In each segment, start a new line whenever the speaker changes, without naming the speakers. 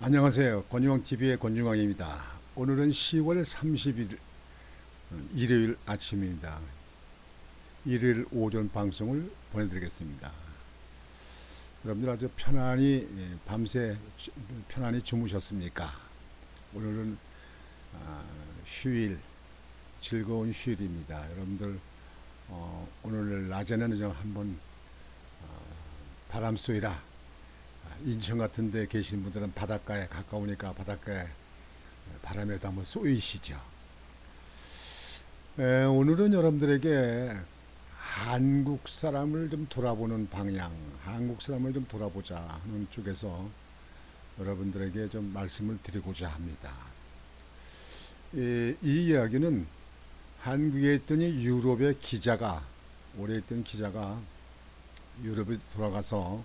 안녕하세요. 권중왕 TV의 권중왕입니다. 오늘은 10월 30일 일요일 아침입니다. 일요일 오전 방송을 보내드리겠습니다. 여러분들 아주 편안히 예, 밤새 주- 편안히 주무셨습니까? 오늘은 아, 휴일 즐거운 휴일입니다. 여러분들 어, 오늘 낮에는 좀 한번 어, 바람 쏘이라 아, 인천 같은 데 계신 분들은 바닷가에 가까우니까 바닷가에 바람에도 한번 쏘이시죠. 에, 오늘은 여러분들에게 한국 사람을 좀 돌아보는 방향, 한국 사람을 좀 돌아보자 하는 쪽에서 여러분들에게 좀 말씀을 드리고자 합니다. 이, 이 이야기는 한국에 있더니 유럽의 기자가 오래 있던 기자가 유럽에 돌아가서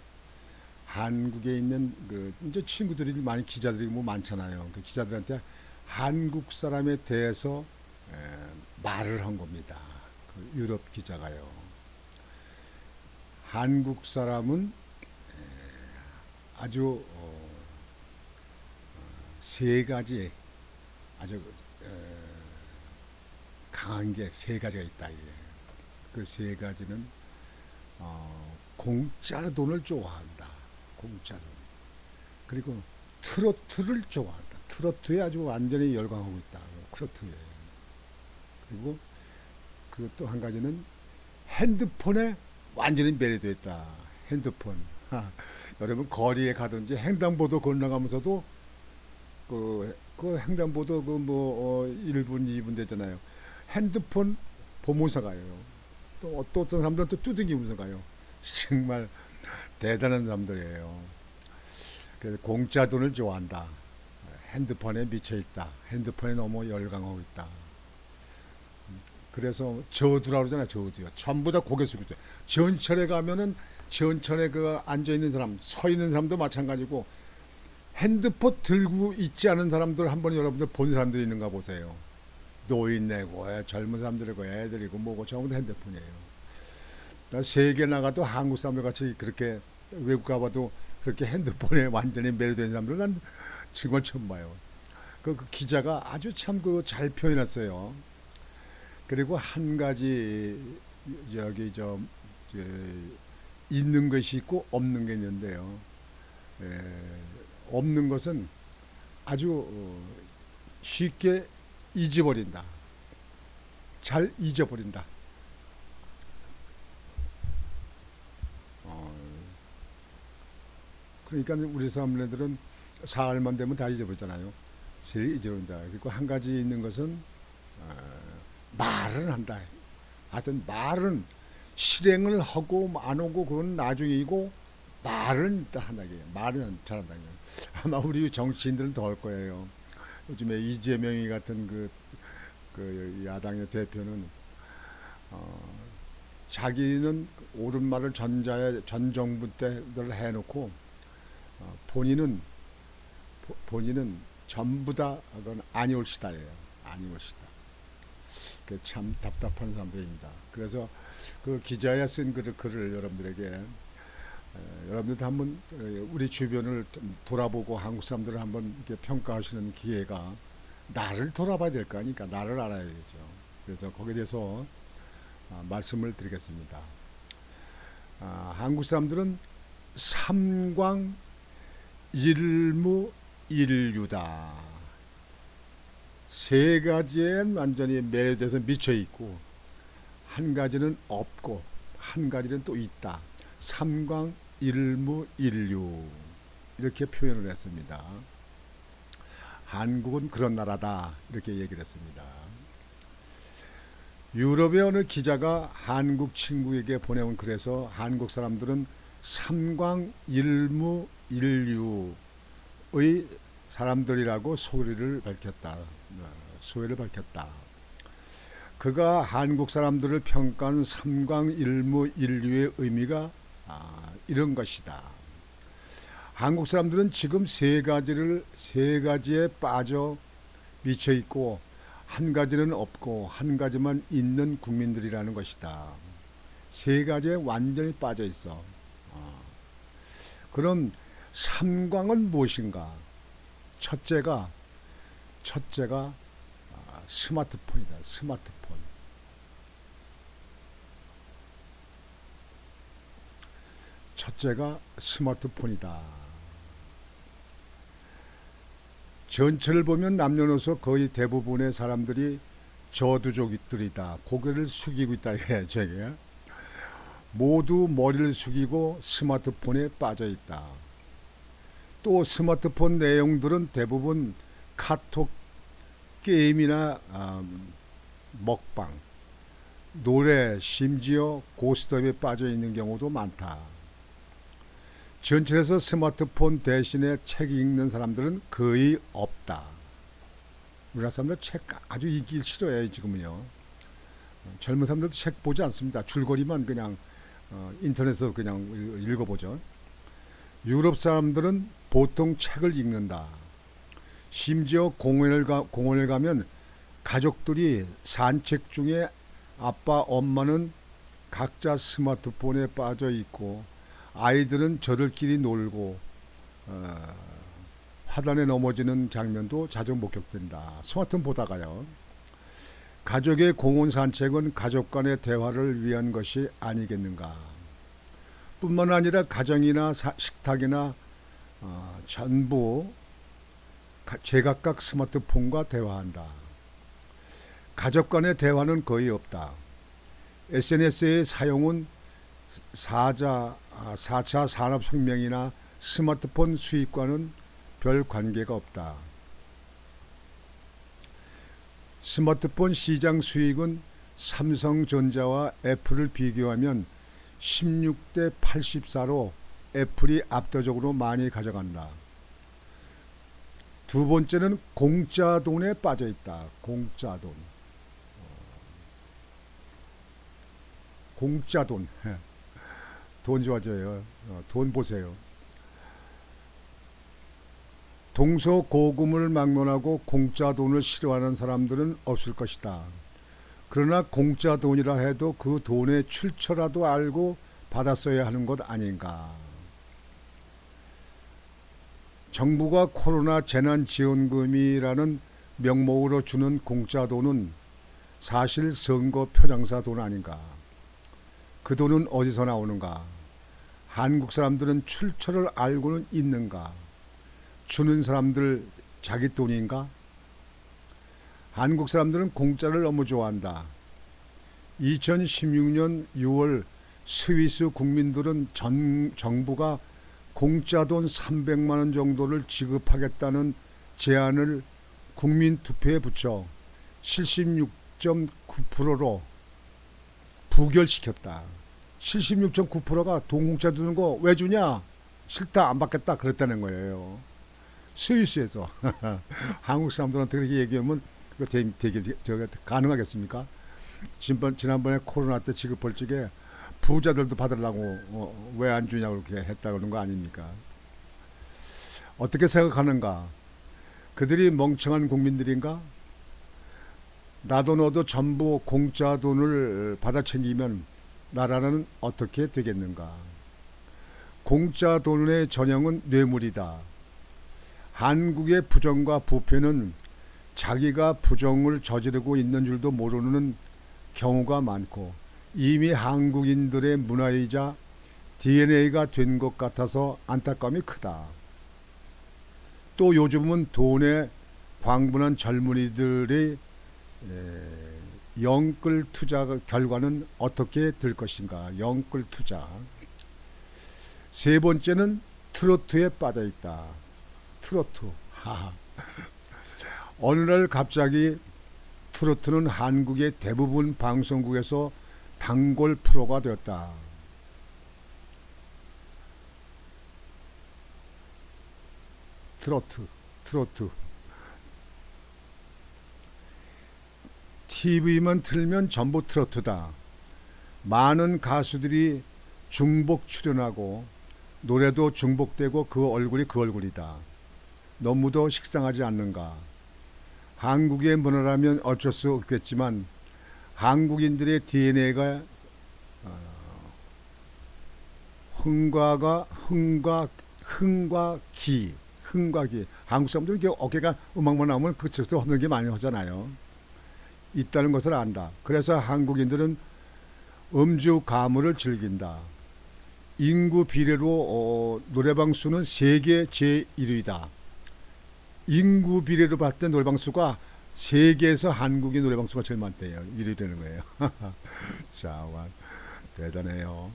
한국에 있는 그 이제 친구들이 많이 기자들이 뭐 많잖아요. 그 기자들한테 한국 사람에 대해서 에, 말을 한 겁니다. 그 유럽 기자가요. 한국 사람은 에, 아주 어, 어, 세 가지 아주 에, 강한 게 세 가지가 있다. 그세 가지는 어, 공짜 돈을 좋아한다. 공짜 돈. 그리고 트로트를 좋아한다. 트로트에 아주 완전히 열광하고 있다. 트로트에. 그리고 그 또 한 가지는 핸드폰에 완전히 매료되어 있다. 핸드폰. 하, 여러분 거리에 가든지 횡단보도 건너가면서도 그, 그 횡단보도 그뭐 어, 1분, 2분 되잖아요. 핸드폰 보면서 가요. 또, 또 어떤 사람들은 또 두들기면서 가요. 정말 대단한 사람들이에요. 그래서 공짜 돈을 좋아한다. 핸드폰에 미쳐 있다. 핸드폰에 너무 열광하고 있다. 그래서 저주라 그러잖아요. 저주요. 전부 다 고개 있어요. 전철에 가면은 전철에 그 앉아 있는 사람, 서 있는 사람도 마찬가지고 핸드폰 들고 있지 않은 사람들 한번 여러분들 본 사람들이 있는가 보세요. 노인네고 애, 젊은 사람들이고 애들이고 뭐고 전부 다 핸드폰이에요. 나 세계 나가도 한국 사람들 같이 그렇게 외국 가봐도 그렇게 핸드폰에 완전히 매료된 사람들 난 정말 처음 봐요. 그, 그 기자가 아주 참 그 잘 표현했어요. 그리고 한 가지 여기 저, 저 있는 것이 있고 없는 게 있는데요. 에, 없는 것은 아주 어, 쉽게 잊어버린다. 잘 잊어버린다. 그러니까 우리 사람들은 사흘만 되면 다 잊어버리잖아요. 제일 잊어버린다. 그리고 한 가지 있는 것은 어, 말은 한다. 하여튼 말은 실행을 하고 안 하고 그건 나중이고 말은 한다게 말은 잘한다. 아마 우리 정치인들은 더 할 거예요. 요즘에 이재명이 같은 그, 그 야당의 대표는 어, 자기는 옳은 말을 전자에 전 정부 때들 해놓고 어, 본인은 보- 본인은 전부 다 그건 아니올시다예요. 아니올시다. 그참 답답한 사람들입니다. 그래서 그 기자야 쓴 글을, 글을 여러분들에게 에, 여러분들도 한번 에, 우리 주변을 좀 돌아보고 한국 사람들을 한번 이렇게 평가하시는 기회가 나를 돌아봐야 될 거 아니까 나를 알아야겠죠. 그래서 거기에 대해서 아, 말씀을 드리겠습니다. 아, 한국 사람들은 삼광 일무 일유다. 세 가지에 완전히 매료돼서 미쳐 있고 한 가지는 없고 한 가지는 또 있다. 삼광 일무 일유 이렇게 표현을 했습니다. 한국은 그런 나라다 이렇게 얘기를 했습니다. 유럽의 어느 기자가 한국 친구에게 보내온 글에서 한국 사람들은 삼광 일무 일유의 사람들이라고 소리를 밝혔다. 어, 소회를 밝혔다. 그가 한국 사람들을 평가한 삼광 일무 일유의 의미가 아, 이런 것이다. 한국 사람들은 지금 세 가지를 세 가지에 빠져 미쳐 있고 한 가지는 없고 한 가지만 있는 국민들이라는 것이다. 세 가지에 완전히 빠져 있어. 아. 그럼 삼광은 무엇인가? 첫째가 첫째가 아, 스마트폰이다. 스마트폰. 첫째가 스마트폰이다. 전체를 보면 남녀노소 거의 대부분의 사람들이 저두족들이다. 고개를 숙이고 있다. 예, 저게. 모두 머리를 숙이고 스마트폰에 빠져 있다. 또 스마트폰 내용들은 대부분 카톡, 게임이나 음, 먹방, 노래, 심지어 고스톱에 빠져 있는 경우도 많다. 전철에서 스마트폰 대신에 책 읽는 사람들은 거의 없다. 우리나라 사람들 책 아주 읽기 싫어해 지금은요. 젊은 사람들도 책 보지 않습니다. 줄거리만 그냥 어, 인터넷에서 그냥 읽- 읽어보죠. 유럽 사람들은 보통 책을 읽는다. 심지어 공원을 가 공원을 가면 가족들이 산책 중에 아빠 엄마는 각자 스마트폰에 빠져 있고 아이들은 저들끼리 놀고 어, 화단에 넘어지는 장면도 자주 목격된다. 스마트폰 보다가요. 가족의 공원 산책은 가족 간의 대화를 위한 것이 아니겠는가. 뿐만 아니라 가정이나 사- 식탁이나 어, 전부 가- 제각각 스마트폰과 대화한다. 가족 간의 대화는 거의 없다. SNS의 사용은 4자, 4차 산업혁명이나 스마트폰 수입과는 별 관계가 없다. 스마트폰 시장 수익은 삼성전자와 애플을 비교하면 16대 84로 애플이 압도적으로 많이 가져간다. 두 번째는 공짜 돈에 빠져 있다. 공짜 돈. 공짜 돈. 돈 좋아져요. 어, 돈 보세요. 동서고금을 막론하고 공짜 돈을 싫어하는 사람들은 없을 것이다. 그러나 공짜 돈이라 해도 그 돈의 출처라도 알고 받았어야 하는 것 아닌가. 정부가 코로나 재난지원금이라는 명목으로 주는 공짜 돈은 사실 선거 표장사 돈 아닌가. 그 돈은 어디서 나오는가? 한국 사람들은 출처를 알고는 있는가? 주는 사람들 자기 돈인가? 한국 사람들은 공짜를 너무 좋아한다. 2016년 6월 스위스 국민들은 전, 정부가 공짜 돈 300만 원 정도를 지급하겠다는 제안을 국민 투표에 붙여 76.9%로 부결시켰다. 76.9%가 돈 공짜 주는 거 왜 주냐? 싫다 안 받겠다 그랬다는 거예요. 스위스에서 한국 사람들한테 그렇게 얘기하면 그거 되게, 저가 가능하겠습니까? 지난번 지난번에 코로나 때 지급할 적에 부자들도 받으려고 어, 왜안 주냐고 그렇게 했다 그런 거 아닙니까? 어떻게 생각하는가? 그들이 멍청한 국민들인가? 나도 너도 전부 공짜 돈을 받아 챙기면 나라는 어떻게 되겠는가? 공짜 돈의 전형은 뇌물이다. 한국의 부정과 부패는 자기가 부정을 저지르고 있는 줄도 모르는 경우가 많고 이미 한국인들의 문화이자 DNA가 된 것 같아서 안타까움이 크다. 또 요즘은 돈에 광분한 젊은이들의 에, 영끌 투자 결과는 어떻게 될 것인가? 영끌 투자. 세 번째는 트로트에 빠져 있다. 트로트. 하하. 어느 날 갑자기 트로트는 한국의 대부분 방송국에서 단골 프로가 되었다. 트로트, 트로트. TV만 틀면 전부 트로트다. 많은 가수들이 중복 출연하고 노래도 중복되고 그 얼굴이 그 얼굴이다. 너무도 식상하지 않는가? 한국의 문화라면 어쩔 수 없겠지만 한국인들의 DNA가 어, 흥과가 흥과 흥과 기 흥각이 한국 사람들은 이렇게 어깨가 음악만 나오면 그쪽에서 하는 게 많이 하잖아요. 있다는 것을 안다. 그래서 한국인들은 음주 가무를 즐긴다. 인구 비례로 어, 노래방 수는 세계 제1위다. 인구 비례로 봤을 때 노래방 수가 세계에서 한국의 노래방 수가 제일 많대요. 1위 되는 거예요. 자, 와, 대단해요.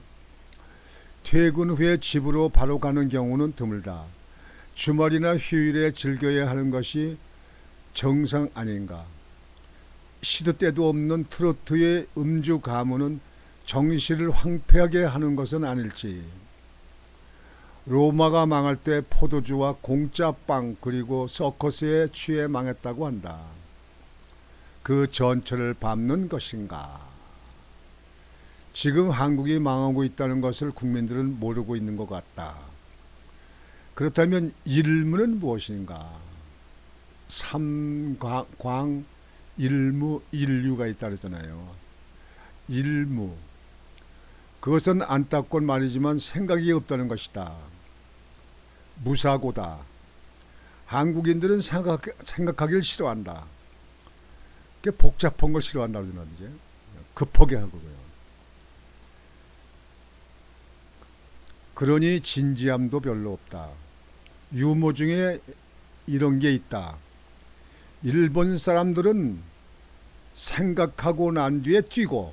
퇴근 후에 집으로 바로 가는 경우는 드물다. 주말이나 휴일에 즐겨야 하는 것이 정상 아닌가. 시도 때도 없는 트로트의 음주 가무는 정신을 황폐하게 하는 것은 아닐지. 로마가 망할 때 포도주와 공짜 빵 그리고 서커스에 취해 망했다고 한다. 그 전철을 밟는 것인가? 지금 한국이 망하고 있다는 것을 국민들은 모르고 있는 것 같다. 그렇다면 일무는 무엇인가? 삼광 일무 일류가 있다 그러잖아요. 일무 그것은 안타까운 말이지만 생각이 없다는 것이다. 무사고다. 한국인들은 생각, 생각하기를 싫어한다. 그 복잡한 걸 싫어한다 그러는 이제 급하게 하고요. 그러니 진지함도 별로 없다. 유머 중에 이런 게 있다. 일본 사람들은 생각하고 난 뒤에 뛰고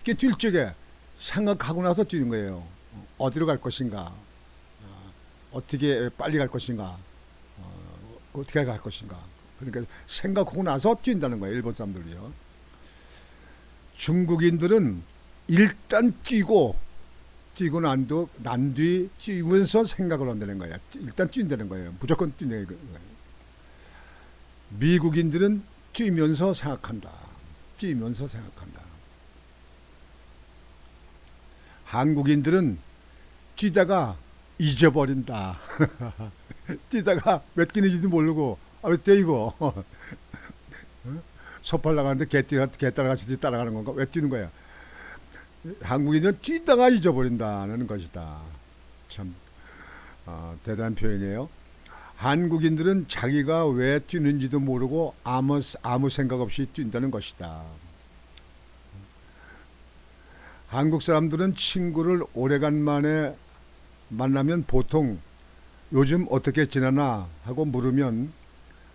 이게 뛸 적에 생각하고 나서 뛰는 거예요. 어디로 갈 것인가? 어떻게 빨리 갈 것인가? 어, 어떻게 갈 것인가? 그러니까 생각하고 나서 뛴다는 거예요. 일본 사람들이요. 중국인들은 일단 뛰고 뛰고 난도 난뒤 뛰면서 생각을 한다는 거야. 일단 뛴다는 거예요. 무조건 뛰는 거예요. 미국인들은 뛰면서 생각한다. 뛰면서 생각한다. 한국인들은 뛰다가 잊어버린다. 뛰다가 몇 끼는지도 모르고 아왜 뛰고 소팔 나가는데 개 뛰가 개 따라가듯이 따라가는 건가? 왜 뛰는 거야? 한국인은 뛰다가 잊어버린다는 것이다. 참 어, 대단한 표현이에요. 한국인들은 자기가 왜 뛰는지도 모르고 아무 아무 생각 없이 뛴다는 것이다. 한국 사람들은 친구를 오래간만에 만나면 보통 요즘 어떻게 지내나 하고 물으면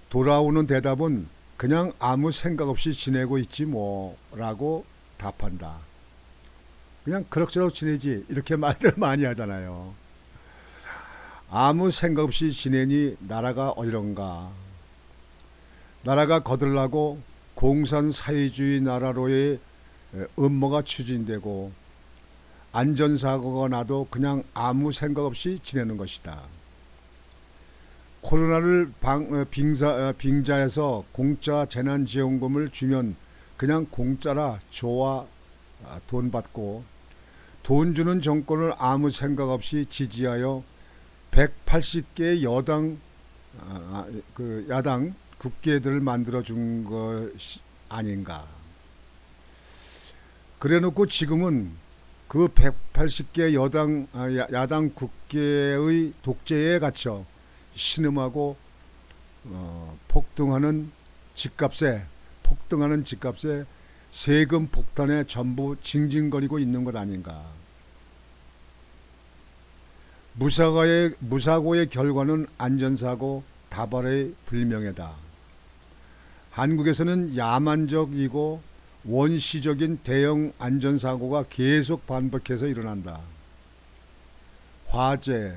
돌아오는 대답은 그냥 아무 생각 없이 지내고 있지 뭐 라고 답한다. 그냥 그럭저럭 지내지 이렇게 말을 많이 하잖아요. 아무 생각 없이 지내니 나라가 어디론가. 나라가 거들나고 공산 사회주의 나라로의 음모가 추진되고 안전사고가 나도 그냥 아무 생각 없이 지내는 것이다. 코로나를 방, 빙사, 빙자해서 공짜 재난지원금을 주면 그냥 공짜라 좋아 돈 받고 돈 주는 정권을 아무 생각 없이 지지하여 180개 여당 아, 그 야당 국회들을 만들어 준 것이 아닌가. 그래놓고 지금은 그 180개 여당 아, 야당 국회의 독재에 갇혀 신음하고 어, 폭등하는 집값에 폭등하는 집값에 세금 폭탄에 전부 징징거리고 있는 것 아닌가. 무사고의, 무사고의 결과는 안전사고 다발의 불명예다. 한국에서는 야만적이고 원시적인 대형 안전사고가 계속 반복해서 일어난다. 화재,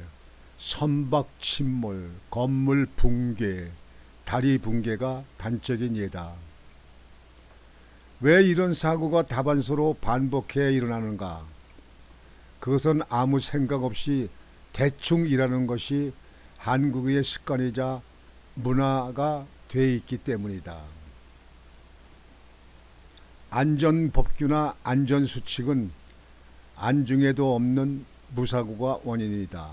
선박 침몰, 건물 붕괴, 다리 붕괴가 단적인 예다. 왜 이런 사고가 다반사로 반복해 일어나는가? 그것은 아무 생각 없이 대충 일하는 것이 한국의 습관이자 문화가 돼 있기 때문이다. 안전법규나 안전수칙은 안중에도 없는 무사고가 원인이다.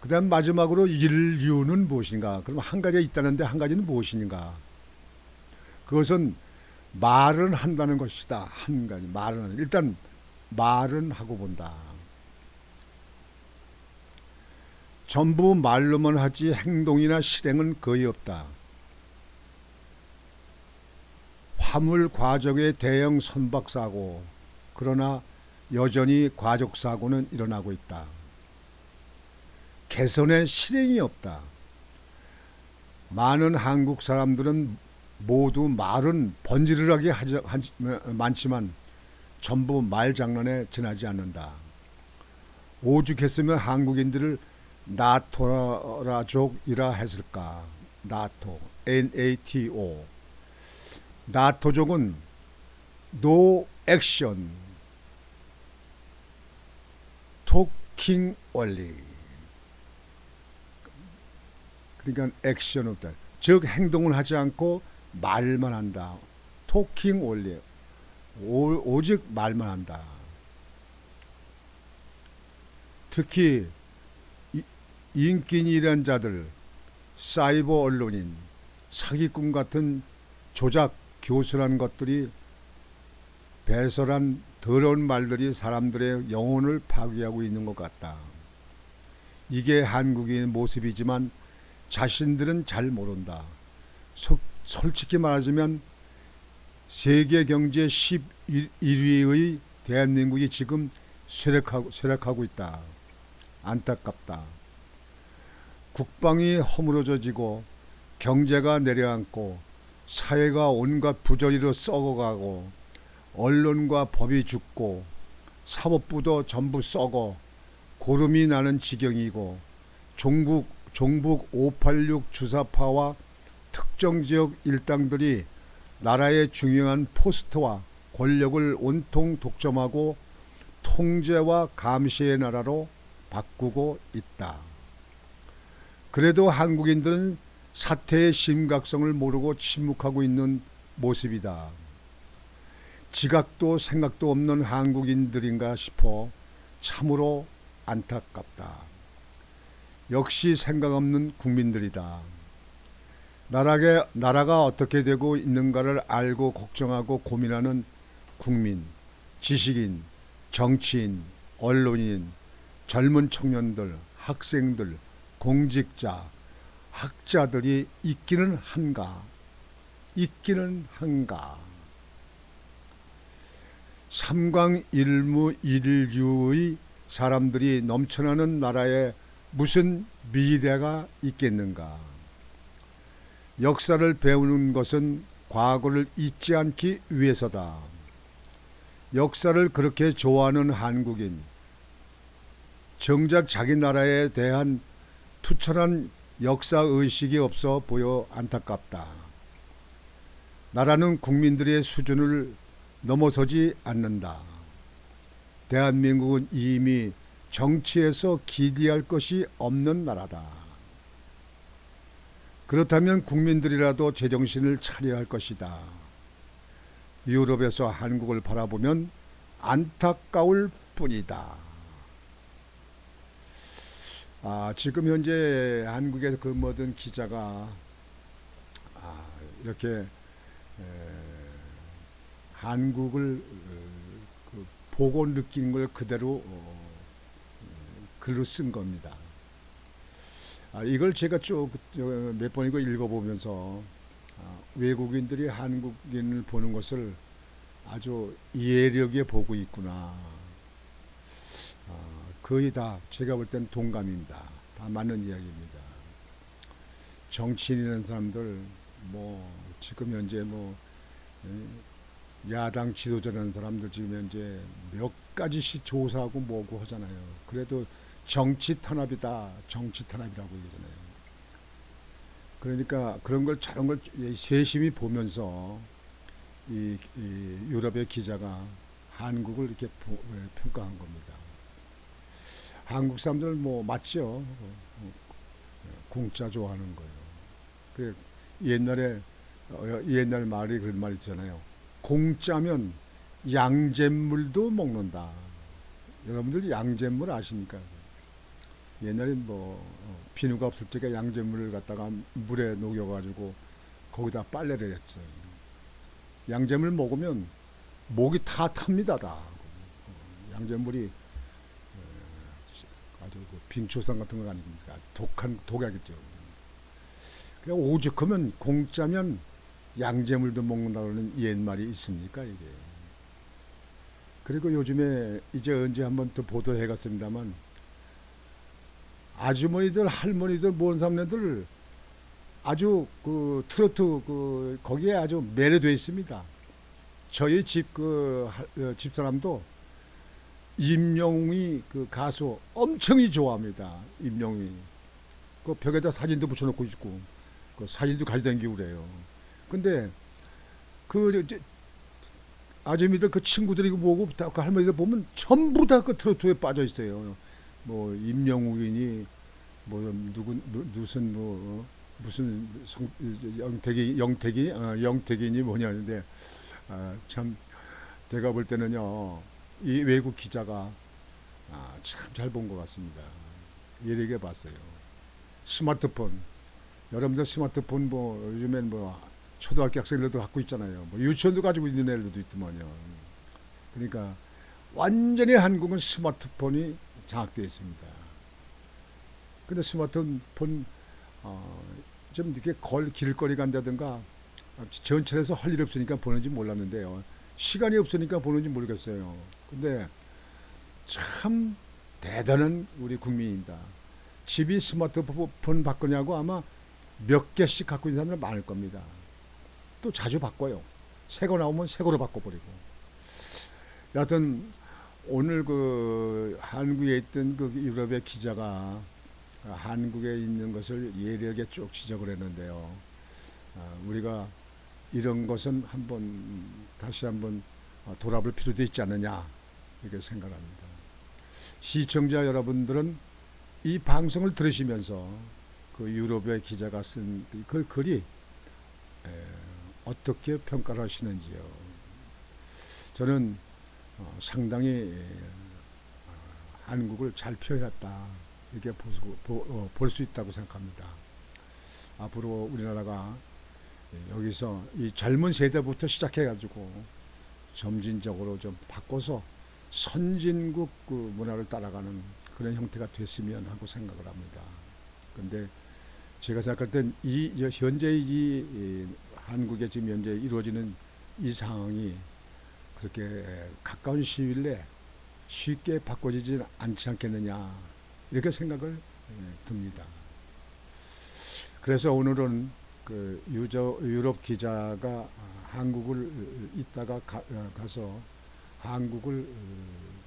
그 다음 마지막으로 인류는 무엇인가? 그럼 한 가지가 있다는데 한 가지는 무엇인가? 그것은 말은 한다는 것이다. 한 가지 말은. 일단 말은 하고 본다. 전부 말로만 하지 행동이나 실행은 거의 없다. 화물 과적의 대형 선박 사고 그러나 여전히 과적 사고는 일어나고 있다. 개선의 실행이 없다. 많은 한국 사람들은 모두 말은 번지르르하게 하지, 하지, 많지만 전부 말 장난에 지나지 않는다. 오죽했으면 한국인들을 나토라족이라 했을까? 나토, N-A-T-O. 나토족은 no action, talking only. 그러니까 액션 없다. 즉 행동을 하지 않고 말만 한다. 토킹 올리. 오직 말만 한다. 특히 이- 인기인이란 자들, 사이버 언론인, 사기꾼 같은 조작, 교수란 것들이 배설한 더러운 말들이 사람들의 영혼을 파괴하고 있는 것 같다. 이게 한국인의 모습이지만 자신들은 잘 모른다. 소, 솔직히 말하자면 세계 경제 11위의 대한민국이 지금 쇠락하고, 쇠락하고 있다. 안타깝다. 국방이 허물어져지고 경제가 내려앉고 사회가 온갖 부조리로 썩어가고 언론과 법이 죽고 사법부도 전부 썩어 고름이 나는 지경이고 종북 종북 586 주사파와 특정 지역 일당들이 나라의 중요한 포스트와 권력을 온통 독점하고 통제와 감시의 나라로 바꾸고 있다. 그래도 한국인들은 사태의 심각성을 모르고 침묵하고 있는 모습이다. 지각도 생각도 없는 한국인들인가 싶어 참으로 안타깝다. 역시 생각 없는 국민들이다. 나라가, 나라가 어떻게 되고 있는가를 알고 걱정하고 고민하는 국민, 지식인, 정치인, 언론인, 젊은 청년들, 학생들, 공직자, 학자들이 있기는 한가? 있기는 한가? 삼광일무 일류의 사람들이 넘쳐나는 나라에 무슨 미래가 있겠는가? 역사를 배우는 것은 과거를 잊지 않기 위해서다. 역사를 그렇게 좋아하는 한국인, 정작 자기 나라에 대한 투철한 역사 의식이 없어 보여 안타깝다. 나라는 국민들의 수준을 넘어서지 않는다. 대한민국은 이미 정치에서 기대할 것이 없는 나라다. 그렇다면 국민들이라도 제정신을 차려야 할 것이다. 유럽에서 한국을 바라보면 안타까울 뿐이다. 아, 지금 현재 한국에서 근무하던 기자가 아, 이렇게 에, 한국을 어, 그 보고 느낀 걸 그대로 어, 글로 쓴 겁니다. 아, 이걸 제가 쭉 몇 번이고 읽어보면서 아, 외국인들이 한국인을 보는 것을 아주 이해력에 보고 있구나. 아, 거의 다 제가 볼 때는 동감입니다. 다 맞는 이야기입니다. 정치인이라는 사람들 뭐 지금 현재 뭐 에, 야당 지도자라는 사람들 지금 현재 몇 가지씩 조사하고 뭐고 하잖아요. 그래도 정치 탄압이다. 정치 탄압이라고 얘기잖아요. 그러니까 그런 걸 저런 걸 세심히 보면서 이, 이 유럽의 기자가 한국을 이렇게 보, 평가한 겁니다. 한국 사람들 뭐 맞죠. 공짜 좋아하는 거예요. 그 옛날에 어, 옛날 말이 그런 말 있잖아요. 공짜면 양잿물도 먹는다. 여러분들 양잿물 아십니까? 옛날에 뭐 어, 비누가 없을 적에 양잿물을 갖다가 물에 녹여가지고 거기다 빨래를 했어요. 양잿물 먹으면 목이 다 탑니다 다. 어, 양잿물이 빙초산 같은 거 아닙니까? 독한 독약이죠. 그냥 오죽하면 공짜면 양재물도 먹는다는 옛말이 있습니까 이게. 그리고 요즘에 이제 언제 한번 또 보도해갔습니다만 아주머니들 할머니들 모은삼네들 아주 그 트로트 그 거기에 아주 매료돼 있습니다. 저희 집 그 집 사람도 임영웅이 그 가수 엄청이 좋아합니다. 임영웅이 그 벽에다 사진도 붙여놓고 있고 그 사진도 가져다니고 그래요. 근데 그 아줌이들 그 친구들이 뭐고 다그 할머니들 보면 전부 다 그 트로트에 빠져 있어요. 뭐 임영웅이니 뭐 누구 누- 무슨 뭐 어, 무슨 성, 영택이 영택이 어, 영택이니 뭐냐는데 아, 참 제가 볼 때는요 이 외국 기자가 아, 참잘 본 것 같습니다. 예리하게 봤어요. 스마트폰 여러분들 스마트폰 뭐 요즘엔 뭐 초등학교 학생들도 갖고 있잖아요. 뭐 유치원도 가지고 있는 애들도 있더만요. 그러니까 완전히 한국은 스마트폰이 장악되어 있습니다. 근데 스마트폰 어, 좀 이렇게 걸 길거리 간다든가 전철에서 할 일 없으니까 보는지 몰랐는데요. 시간이 없으니까 보는지 모르겠어요. 근데 참 대단한 우리 국민입니다. 집이 스마트폰 바꾸냐고 아마 몇 개씩 갖고 있는 사람들 많을 겁니다. 또 자주 바꿔요. 새 거 나오면 새 거로 바꿔버리고. 여하튼 오늘 그 한국에 있던 그 유럽의 기자가 한국에 있는 것을 예리하게 쭉 지적을 했는데요. 아, 우리가 이런 것은 한번 다시 한번 어, 돌아볼 필요도 있지 않느냐 이렇게 생각합니다. 시청자 여러분들은 이 방송을 들으시면서 그 유럽의 기자가 쓴 그 글이 에, 어떻게 평가를 하시는지요. 저는 어, 상당히 에, 어, 한국을 잘 표현했다 이렇게 어, 볼수 있다고 생각합니다. 앞으로 우리나라가 예, 여기서 이 젊은 세대부터 시작해가지고 점진적으로 좀 바꿔서 선진국 그 문화를 따라가는 그런 형태가 됐으면 하고 생각을 합니다. 근데 제가 생각할 땐 이 현재 이, 이 한국에 지금 현재 이루어지는 이 상황이 그렇게 가까운 시일 내에 쉽게 바꿔지지 않지 않겠느냐 이렇게 생각을 예, 듭니다. 그래서 오늘은 그 유저, 유럽 기자가 아, 한국을 있다가 가, 서 한국을 어,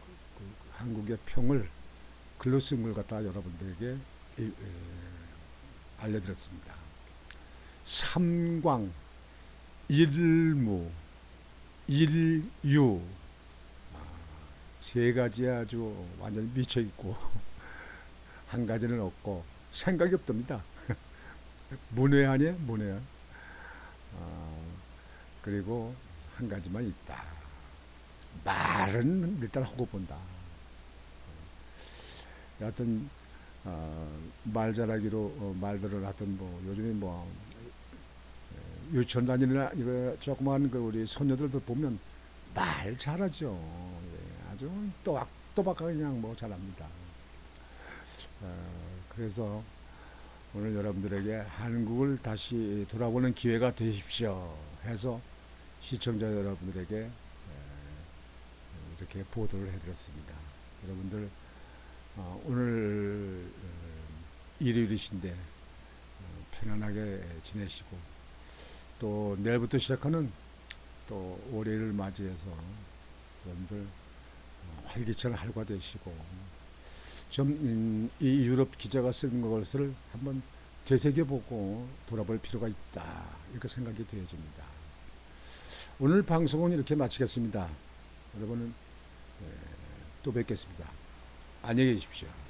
그, 그 한국의 평을 글로 쓴걸 갖다 여러분들에게 알려드렸습니다. 삼광, 일무, 일유 아, 세 가지 아주 완전히 미쳐 있고 한 가지는 없고 생각이 없답니다. 문외한이에요, 문외한. 아, 그리고 한 가지만 있다. 말은 일단 하고 본다. 여하튼 어, 말 잘하기로 어, 말들을 하여튼 뭐 요즘에 뭐 에, 유치원 다니는 이거 조그만 그 우리 손녀들도 보면 말 잘하죠. 예, 아주 또박또박하게 그냥 뭐 잘합니다. 어, 그래서 오늘 여러분들에게 한국을 다시 돌아보는 기회가 되십시오 해서 시청자 여러분들에게 에, 이렇게 보도를 해드렸습니다. 여러분들 어, 오늘 어, 일요일이신데 어, 편안하게 지내시고 또 내일부터 시작하는 또 월요일을 맞이해서 여러분들 어, 활기찬 할과 되시고 좀이 유럽 기자가 쓴 것을 한번 되새겨보고 돌아볼 필요가 있다 이렇게 생각이 되어집니다. 오늘 방송은 이렇게 마치겠습니다. 여러분은 에, 또 뵙겠습니다. 안녕히 계십시오.